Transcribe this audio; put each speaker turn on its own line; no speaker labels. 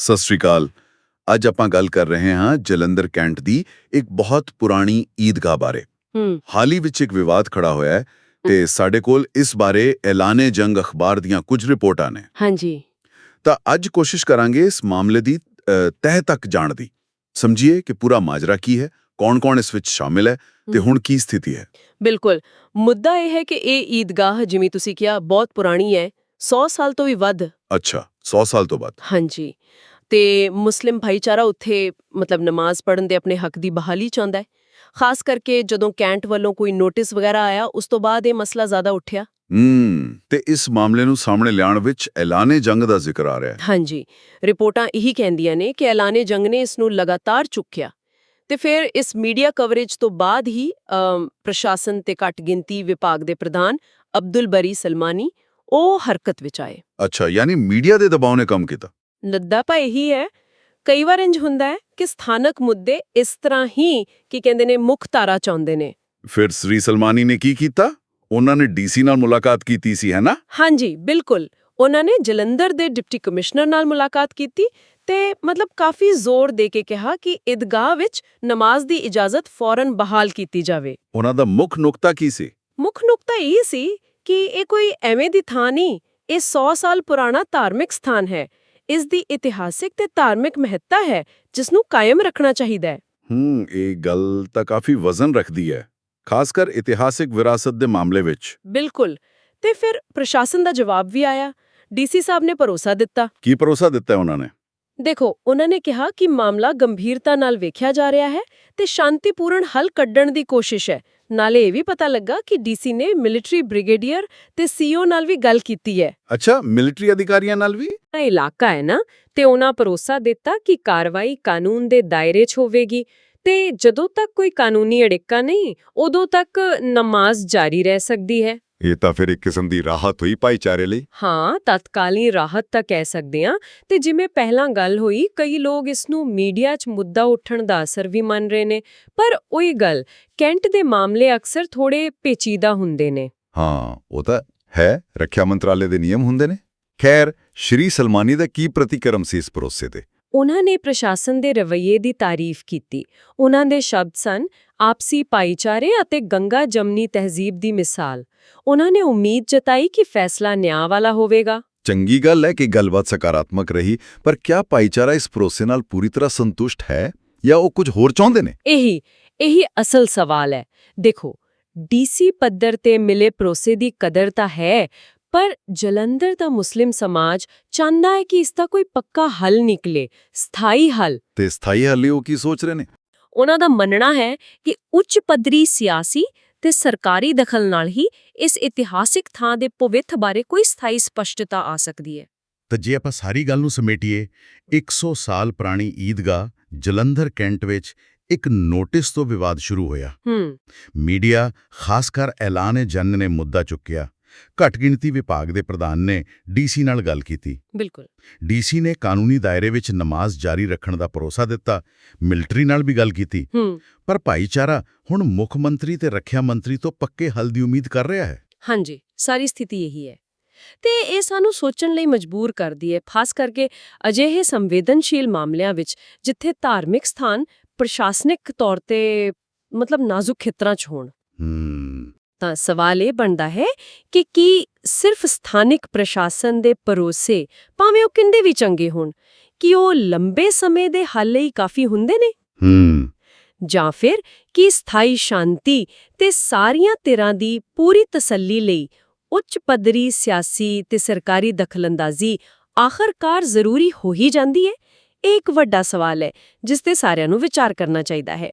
ਸਤਿ ਸ਼੍ਰੀ ਅਕਾਲ। ਅੱਜ ਆਪਾਂ ਗੱਲ ਕਰ ਰਹੇ ਹਾਂ ਜਲੰਧਰ ਕੈਂਟ ਦੀ ਇੱਕ ਬਹੁਤ ਪੁਰਾਣੀ ਈਦਗਾਹ ਬਾਰੇ।
ਹੂੰ।
ਹਾਲ ਹੀ ਵਿੱਚ ਇੱਕ ਵਿਵਾਦ ਖੜਾ ਹੋਇਆ ਹੈ ਤੇ ਸਾਡੇ ਕੋਲ ਇਸ ਬਾਰੇ ਐਲਾਨੇ ਜੰਗ ਅਖਬਾਰ ਦੀਆਂ ਕੁਝ ਰਿਪੋਰਟਾਂ ਨੇ।
ਹਾਂਜੀ।
ਤਾਂ ਅੱਜ ਕੋਸ਼ਿਸ਼ ਕਰਾਂਗੇ ਇਸ ਮਾਮਲੇ ਦੀ ਤਹਿ ਤੱਕ ਜਾਣ ਦੀ। ਸਮਝੀਏ ਕਿ ਪੂਰਾ ਮਾਜਰਾ ਕੀ ਹੈ ਕੌਣ-ਕੌਣ ਇਸ ਵਿੱਚ ਸ਼ਾਮਿਲ ਹੈ ਤੇ। ਹੁਣ ਕੀ ਸਥਿਤੀ ਹੈ।
ਬਿਲਕੁਲ। ਮੁੱਦਾ ਇਹ ਹੈ ਕਿ ਇਹ ਈਦਗਾਹ ਜਿਵੇਂ ਤੁਸੀਂ ਕਿਹਾ ਬਹੁਤ ਪੁਰਾਣੀ ਹੈ। 100 ਸਾਲ ਤੋਂ ਵੀ ਵੱਧ।
ਅੱਛਾ 100 ਸਾਲ ਤੋਂ ਬਾਅਦ
ਹਾਂਜੀ। ਤੇ ਮੁਸਲਿਮ ਭਾਈਚਾਰਾ ਉੱਥੇ ਮਤਲਬ ਨਮਾਜ਼ ਪੜ੍ਹਨ ਦੇ ਆਪਣੇ ਹੱਕ ਦੀ ਬਹਾਲੀ ਚਾਹੁੰਦਾ ਹੈ। ਖਾਸ ਕਰਕੇ ਜਦੋਂ ਕੈਂਟ ਵੱਲੋਂ ਕੋਈ ਨੋਟਿਸ ਵਗੈਰਾ ਆਇਆ ਉਸ ਤੋਂ ਬਾਅਦ ਇਹ ਮਸਲਾ ਜ਼ਿਆਦਾ ਉੱਠਿਆ।
ਹੂੰ ਤੇ ਇਸ ਮਾਮਲੇ ਨੂੰ ਸਾਹਮਣੇ ਲਿਆਉਣ ਵਿੱਚ ਐਲਾਨੇ ਜੰਗ ਦਾ ਜ਼ਿਕਰ ਆ ਰਿਹਾ ਹੈ।
ਹਾਂਜੀ ਰਿਪੋਰਟਾਂ ਇਹੀ ਕਹਿੰਦੀਆਂ ਨੇ ਕਿ ਐਲਾਨੇ ਜੰਗ ਨੇ ਇਸ ਨੂੰ ਲਗਾਤਾਰ ਚੁੱਕਿਆ। ਤੇ ਫਿਰ ਇਸ ਮੀਡੀਆ ਕਵਰੇਜ ਤੋਂ ਬਾਅਦ ਹੀ ਪ੍ਰਸ਼ਾਸਨ ਤੇ ਘੱਟ ਗਿਣਤੀ ਵਿਭਾਗ ਦੇ ਪ੍ਰਧਾਨ ਅਬਦੁਲ ਬਰੀ ਸਲਮਾਨੀ ਉਹ ਹਰਕਤ ਵਿੱਚ ਆਏ।
ਅੱਛਾ ਯਾਨੀ ਮੀਡੀਆ ਦੇ ਦਬਾਅ ਨੇ ਕੰਮ ਕੀਤਾ?
ਨੱਦਾ ਪਾ ਇਹੀ ਹੈ। ਕਈ ਵਾਰ ਇੰਜ ਹੁੰਦਾ ਹੈ ਕਿ ਸਥਾਨਕ ਮੁੱਦੇ ਇਸ ਤਰ੍ਹਾਂ ਹੀ ਕੀ ਕਹਿੰਦੇ ਨੇ ਮੁੱਖ ਧਾਰਾ ਚਾਹੁੰਦੇ ਨੇ।
ਫਿਰ ਸ੍ਰੀ ਸਲਮਾਨੀ ਨੇ ਕੀ ਕੀਤਾ? ਉਹਨਾਂ ਨੇ ਡੀਸੀ ਨਾਲ ਮੁਲਾਕਾਤ ਕੀਤੀ ਸੀ ਹੈ ਨਾ?
ਹਾਂਜੀ ਬਿਲਕੁਲ। ਉਹਨਾਂ ਨੇ ਜਲੰਧਰ ਦੇ ਡਿਪਟੀ ਕਮਿਸ਼ਨਰ ਨਾਲ ਮੁਲਾਕਾਤ ਕੀਤੀ ਤੇ ਮਤਲਬ ਕਾਫੀ ਜ਼ੋਰ ਦੇ ਕੇ ਕਿਹਾ ਕਿ ਇਦਗਾਹ ਵਿੱਚ ਨਮਾਜ਼ ਦੀ ਇਜਾਜ਼ਤ ਫੌਰਨ ਬਹਾਲ ਕੀਤੀ ਜਾਵੇ।
ਉਹਨਾਂ ਦਾ ਮੁੱਖ ਨੁਕਤਾ ਕੀ ਸੀ?
ਮੁੱਖ ਨੁਕਤਾ ਇਹ ਸੀ ਕਿ ਇਹ ਕੋਈ ਐਵੇਂ ਦੀ ਥਾਂ ਨਹੀਂ ਇਹ 100 ਸਾਲ ਪੁਰਾਣਾ ਧਾਰਮਿਕ ਸਥਾਨ ਹੈ। ਇਸ ਦੀ ਇਤਿਹਾਸਿਕ ਤੇ ਧਾਰਮਿਕ ਮਹੱਤਤਾ ਹੈ ਜਿਸ ਨੂੰ ਕਾਇਮ ਰੱਖਣਾ ਚਾਹੀਦਾ ਹੈ।
ਹੂੰ ਇਹ ਗੱਲ ਤਾਂ ਕਾਫੀ ਵਜ਼ਨ ਰੱਖਦੀ ਹੈ ਖਾਸ ਕਰ ਇਤਿਹਾਸਿਕ ਵਿਰਾਸਤ ਦੇ ਮਾਮਲੇ ਵਿੱਚ।
ਬਿਲਕੁਲ ਤੇ ਫਿਰ ਪ੍ਰਸ਼ਾਸਨ ਦਾ ਜਵਾਬ ਵੀ ਆਇਆ ਡੀਸੀ ਸਾਹਿਬ ਨੇ ਭਰੋਸਾ ਦਿੱਤਾ।
ਕੀ ਭਰੋਸਾ ਦਿੱਤਾ ਉਹਨਾਂ ਨੇ?
ਦੇਖੋ ਉਹਨਾਂ ਨੇ ਕਿਹਾ ਕਿ ਮਾਮਲਾ ਗੰਭੀਰਤਾ ਨਾਲ ਵੇਖਿਆ ਜਾ ਰਿਹਾ ਹੈ ਤੇ ਸ਼ਾਂਤੀਪੂਰਨ ਹੱਲ ਕੱਢਣ ਦੀ ਕੋਸ਼ਿਸ਼ ਹੈ ਨਾਲੇ ਇਹ ਵੀ ਪਤਾ ਲੱਗਾ ਕਿ ਡੀਸੀ ਨੇ ਮਿਲਟਰੀ ਬ੍ਰਿਗੇਡੀਅਰ ਤੇ ਸੀਓ ਨਾਲ ਵੀ ਗੱਲ ਕੀਤੀ ਹੈ।
ਅੱਛਾ ਮਿਲਟਰੀ ਅਧਿਕਾਰੀਆਂ ਨਾਲ ਵੀ?
ਇਹ ਇਲਾਕਾ ਹੈ ਨਾ ਤੇ ਉਹਨਾਂ ਭਰੋਸਾ ਦਿੱਤਾ ਕਿ ਕਾਰਵਾਈ ਕਾਨੂੰਨ ਦੇ ਦਾਇਰੇ 'ਚ ਹੋਵੇਗੀ ਤੇ ਜਦੋਂ ਤੱਕ ਕੋਈ ਕਾਨੂੰਨੀ ਅੜਿੱਕਾ ਨਹੀਂ ਉਦੋਂ ਤੱਕ ਨਮਾਜ਼ ਜਾਰੀ ਰਹਿ ਸਕਦੀ ਹੈ।
ਇਹ ਤਾਂ ਫਿਰ ਇੱਕ ਕਿਸਮ ਦੀ ਰਾਹਤ ਹੋਈ ਭਾਈਚਾਰੇ ਲਈ।
ਹਾਂ ਤਤਕਾਲੀ ਰਾਹਤ ਤਾਂ ਕਹਿ ਸਕਦੇ ਹਾਂ। ਤੇ ਜਿਵੇਂ ਪਹਿਲਾਂ ਗੱਲ ਹੋਈ ਕਈ ਲੋਕ ਇਸ ਨੂੰ ਮੀਡੀਆ 'ਚ ਮੁੱਦਾ ਉੱਠਣ ਦਾ ਅਸਰ ਵੀ ਮੰਨ ਰਹੇ ਨੇ। ਪਰ ਉਹੀ ਗੱਲ ਕੈਂਟ ਦੇ ਮਾਮਲੇ ਅਕਸਰ ਥੋੜੇ ਪੇਚੀਦਾ ਹੁੰਦੇ ਨੇ।
ਹਾਂ ਉਹ ਤਾਂ ਹੈ ਰੱਖਿਆ ਮੰਤਰਾਲੇ ਦੇ ਨਿਯਮ ਹੁੰਦੇ ਨੇ। ਖੈਰ ਸ਼੍ਰੀ ਸਲਮਾਨੀ ਦਾ ਕੀ ਪ੍ਰਤੀਕਰਮ ਸੀ ਇਸ ਭਰੋਸੇ ਤੇ?
ਉਹਨਾਂ ਨੇ ਪ੍ਰਸ਼ਾਸਨ ਦੇ ਰਵੱਈਏ ਦੀ ਤਾਰੀਫ ਕੀਤੀ। ਉਹਨਾਂ ਦੇ ਸ਼ਬਦ ਸਨ ਆਪਸੀ ਭਾਈਚਾਰੇ ਅਤੇ ਗੰਗਾ ਜਮਨੀ ਤਹਿਜ਼ੀਬ ਦੀ ਮਿਸਾਲ। ਉਹਨਾਂ ਨੇ ਉਮੀਦ ਜਤਾਈ ਕਿ ਫੈਸਲਾ ਨਿਆਂ ਵਾਲਾ ਹੋਵੇਗਾ।
ਚੰਗੀ ਗੱਲ ਹੈ ਕਿ ਗੱਲਬਾਤ ਸਕਾਰਾਤਮਕ ਰਹੀ ਪਰ ਕਿਆ ਭਾਈਚਾਰਾ ਇਸ ਭਰੋਸੇ ਨਾਲ ਪੂਰੀ ਤਰ੍ਹਾਂ ਸੰਤੁਸ਼ਟ ਹੈ? ਜਾਂ ਉਹ ਕੁਝ ਹੋਰ ਚਾਹੁੰਦੇ ਨੇ?
ਇਹੀ ਇਹੀ ਅਸਲ ਸਵਾਲ ਹੈ। ਦੇਖੋ ਡੀਸੀ ਪੱਧਰ ਤੇ ਮਿਲੇ ਭਰੋਸੇ ਦੀ ਕਦਰ ਤਾਂ ਹੈ ਪਰ ਜਲੰਧਰ ਦਾ ਮੁਸਲਿਮ ਸਮਾਜ ਚਾਹੁੰਦਾ ਹੈ ਕਿ ਇਸ ਦਾ ਕੋਈ ਪੱਕਾ ਹੱਲ ਨਿਕਲੇ ਸਥਾਈ ਹੱਲ।
ਤੇ ਸਥਾਈ ਹੱਲ ਉਹ ਕੀ ਸੋਚ ਰਹੇ ਨੇ?
ਉਹਨਾਂ ਦਾ ਮੰਨਣਾ ਹੈ ਕਿ ਉੱਚ ਪੱਧਰੀ ਸਿਆਸੀ ਤੇ ਸਰਕਾਰੀ ਦਖਲ ਨਾਲ ਹੀ ਇਸ ਇਤਿਹਾਸਿਕ ਥਾਂ ਦੇ ਭਵਿੱਖ ਬਾਰੇ ਕੋਈ ਸਥਾਈ ਸਪਸ਼ਟਤਾ ਆ ਸਕਦੀ ਹੈ।
ਤਾਂ ਜੇ ਆਪਾਂ ਸਾਰੀ ਗੱਲ ਨੂੰ ਸਮੇਟੀਏ 100 ਸਾਲ ਪੁਰਾਣੀ ਈਦਗਾਹ ਜਲੰਧਰ ਕੈਂਟ ਵਿੱਚ ਇੱਕ ਨੋਟਿਸ ਤੋਂ ਵਿਵਾਦ ਸ਼ੁਰੂ ਹੋਇਆ।
ਹੂੰ।
ਮੀਡੀਆ ਖਾਸ ਕਰ ਐਲਾਨ ਜੰਨ ਨੇ ਮੁੱਦਾ ਚੁੱਕਿਆ। ਘੱਟ ਗਿਣਤੀ ਵਿਭਾਗ ਦੇ ਪ੍ਰਧਾਨ ਨੇ ਡੀਸੀ ਨਾਲ ਗੱਲ ਕੀਤੀ।
ਬਿਲਕੁਲ।
ਡੀਸੀ ਨੇ ਕਾਨੂੰਨੀ ਦਾਇਰੇ ਵਿੱਚ ਨਮਾਜ਼ ਜਾਰੀ ਰੱਖਣ ਦਾ ਭਰੋਸਾ ਦਿੱਤਾ। ਮਿਲਟਰੀ ਨਾਲ ਵੀ ਗੱਲ ਕੀਤੀ। ਪਰ ਭਾਈਚਾਰਾ ਹੁਣ ਮੁੱਖ ਮੰਤਰੀ ਤੇ ਰੱਖਿਆ ਮੰਤਰੀ ਤੋਂ ਪੱਕੇ ਹੱਲ ਦੀ ਉਮੀਦ ਕਰ ਰਿਹਾ ਹੈ।
ਹਾਂਜੀ ਸਾਰੀ ਸਥਿਤੀ ਇਹੀ ਹੈ। ਤੇ ਇਹ ਸਾਨੂੰ ਸੋਚਣ ਲਈ ਮਜਬੂਰ ਕਰਦੀ ਹੈ ਖਾਸ ਕਰਕੇ ਅਜਿਹੇ ਸੰਵੇਦਨਸ਼ੀਲ ਮਾਮਲਿਆਂ ਵਿੱਚ ਜਿੱਥੇ ਧਾਰਮਿਕ ਸਥਾਨ ਪ੍ਰਸ਼ਾਸਨਿਕ ਤੌਰ ਤੇ ਮਤਲਬ ਨਾਜ਼ੁਕ ਖੇਤਰਾਂ 'ਚ ਹੋਣ। ਤਾਂ ਸਵਾਲ ਇਹ ਬਣਦਾ ਹੈ ਕਿ ਕੀ ਸਿਰਫ ਸਥਾਨਿਕ ਪ੍ਰਸ਼ਾਸਨ ਦੇ ਭਰੋਸੇ ਭਾਵੇਂ ਉਹ ਕਿੰਦੇ ਵੀ ਚੰਗੇ ਹੋਣ ਕਿ ਉਹ ਲੰਬੇ ਸਮੇਂ ਦੇ ਹੱਲ ਲਈ ਕਾਫੀ ਹੁੰਦੇ ਨੇ?
ਹੂੰ।
ਜਾਂ ਫਿਰ ਕੀ ਸਥਾਈ ਸ਼ਾਂਤੀ ਤੇ ਸਾਰੀਆਂ ਧਿਰਾਂ ਦੀ ਪੂਰੀ ਤਸੱਲੀ ਲਈ ਉੱਚ ਪੱਧਰੀ ਸਿਆਸੀ ਤੇ ਸਰਕਾਰੀ ਦਖਲਅੰਦਾਜ਼ੀ ਆਖਰਕਾਰ ਜ਼ਰੂਰੀ ਹੋ ਹੀ ਜਾਂਦੀ ਹੈ? ਇਹ ਇੱਕ ਵੱਡਾ ਸਵਾਲ ਹੈ ਜਿਸ ਤੇ ਸਾਰਿਆਂ ਨੂੰ ਵਿਚਾਰ ਕਰਨਾ ਚਾਹੀਦਾ ਹੈ।